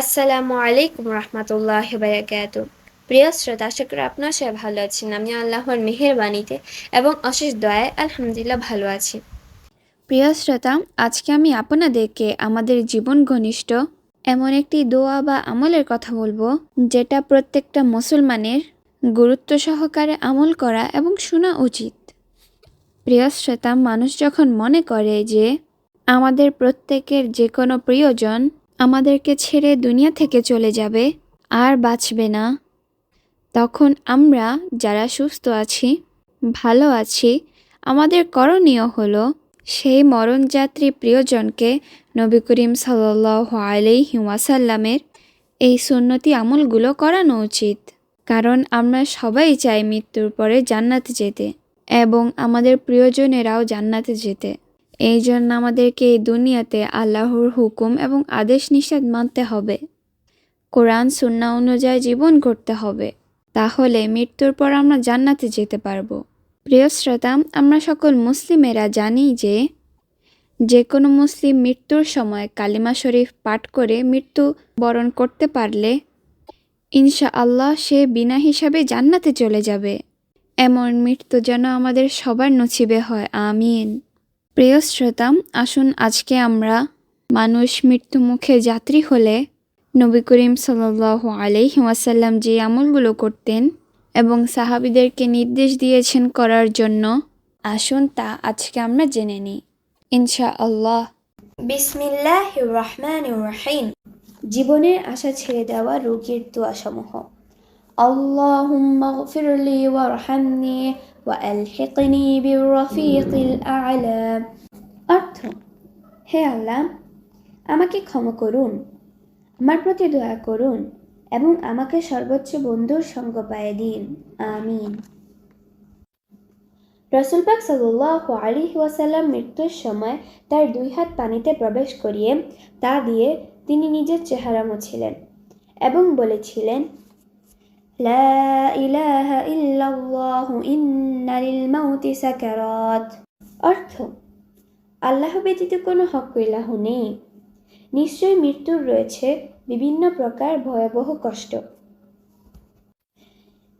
আসসালামু আলাইকুম রহমতুল্লাহ বারাকাতু প্রিয় শ্রোতা, আশা করি আপনার সবাই ভালো আছেন। আমি আল্লাহর মেহেরবানিতে এবং অশেষ দয়ায় আলহামদুলিল্লাহ ভালো আছি। প্রিয় শ্রোতা, আজকে আমি আপনাদেরকে আমাদের জীবন ঘনিষ্ঠ এমন একটি দোয়া বা আমলের কথা বলব, যেটা প্রত্যেকটা মুসলমানের গুরুত্ব সহকারে আমল করা এবং শোনা উচিত। প্রিয় শ্রোতা, মানুষ যখন মনে করে যে আমাদের প্রত্যেকের যে কোনো প্রিয়জন আমাদেরকে ছেড়ে দুনিয়া থেকে চলে যাবে, আর বাঁচবে না। তখন আমরা যারা সুস্থ আছি, ভালো আছি, আমাদের করণীয় হলো সেই মরণযাত্রী প্রিয়জনকে নবী করিম সাল্লাহ আলাইহি ওয়াসাল্লামের এই সুন্নতি আমলগুলো করানো উচিত। কারণ আমরা সবাই চাই মৃত্যুর পরে জান্নাতে যেতে, এবং আমাদের প্রিয়জনেরাও জান্নাতে যেতে। এই জন্য আমাদেরকে এই দুনিয়াতে আল্লাহর হুকুম এবং আদেশ নিষেধ মানতে হবে। কোরআন সুন্না অনুযায়ী জীবন করতে হবে। তাহলে মৃত্যুর পর আমরা জান্নাতে যেতে পারব। প্রিয় শ্রোতা, আমরা সকল মুসলিমেরা জানি যে যে কোনো মুসলিম মৃত্যুর সময় কালিমা শরীফ পাঠ করে মৃত্যু বরণ করতে পারলে ইনশা আল্লাহ সে বিনা হিসাবে জান্নাতে চলে যাবে। এমন মৃত্যু যেন আমাদের সবার নছিবে হয়। আমিন। প্রিয় শ্রোতা আসুন আজকে আমরা মানুষ মৃত্যু মুখে যাত্রী হলে নবী করিম সাল আলাইহি ওয়াসাল্লাম যে আমলগুলো করতেন এবং সাহাবিদেরকে নির্দেশ দিয়েছেন করার জন্য আসুন তা আজকে আমরা জেনে নিই ইনশা আল্লাহ বিসমিল্লাহ রহমান রহিম জীবনের আশা ছেড়ে দেওয়া রোগীর দোয়াসমূহ اللهم اغفر لي وارحمني وألحقني بالرفيق الأعلى অর্থ হে আল্লাহ আমাকে ক্ষমা করুন আমার প্রতি দয়া করুন এবং আমাকে সর্বোচ্চ বন্ধুর সঙ্গ পায়ে দিন আমিন রসুল পাক সাল্লাহ আলী ওয়াসাল্লাম মৃত্যুর সময় তার দুই হাত পানিতে প্রবেশ করিয়ে তা দিয়ে তিনি নিজের চেহারা মুছিলেন এবং বলেছিলেন লা ইলাহা ইল্লাল্লাহু, ইন্না লিল মাউতি সাকারাত। অর্থ, আল্লাহ ব্যতীত কোনো হক ইলাহ নেই। নিশ্চয়ই মৃত্যুর রয়েছে বিভিন্ন প্রকার ভয়াবহ কষ্ট।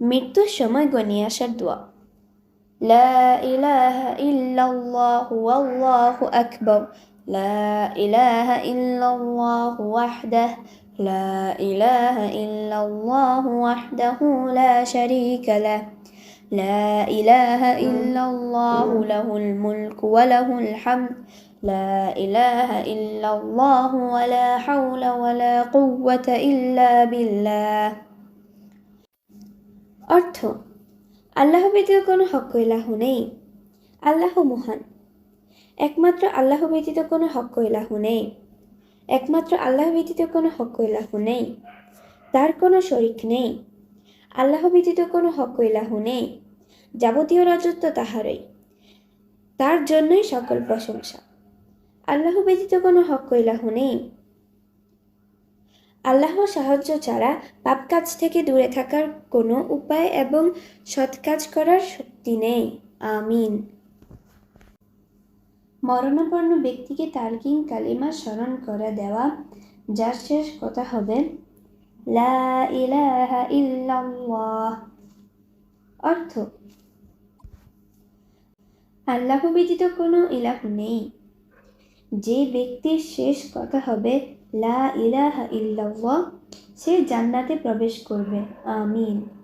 মৃত্যুর সময় গনিয়ে আসার দোয়া। লা ইলাহা ইল্লাল্লাহু আল্লাহু আকবার। লা ইলাহা ইল্লাল্লাহু ওয়াহদাহু। لا إله إلا الله وحده لا شريك له لا إله إلا الله له الملك وله الحمد لا إله إلا الله ولا حول ولا قوة إلا بالله অর্থ আল্লাহ ব্যতীত কোনো হক ইলাহ নেই আল্লাহ মহান একমাত্র আল্লাহ ব্যতীত কোনো হক ইলাহ নেই একমাত্র আল্লাহ ব্যতীত কোনো হক ইলাহ নেই। তার কোনো শরিক নেই। আল্লাহ ব্যতীত কোনো হক ইলাহ নেই। যাবতীয় রাজত্ব তাহারই। তার জন্যই সকল প্রশংসা। আল্লাহ ব্যতীত কোনো হক ইলাহ নেই। আল্লাহ সাহায্য ছাড়া পাপ কাজ থেকে দূরে থাকার কোনো উপায় এবং সৎ কাজ করার শক্তি নেই। আমিন। মরণাপন্ন ব্যক্তিকে তালকিন কালিমা স্মরণ করে দেওয়া, যার শেষ কথা হবে, লা ইলাহা অর্থ, আল্লাহ ব্যতীত কোনো ইলাহ নেই। যে ব্যক্তির শেষ কথা হবে, লা ইলাহা ইল্লাল্লাহ সে জান্নাতে প্রবেশ করবে। আমিন।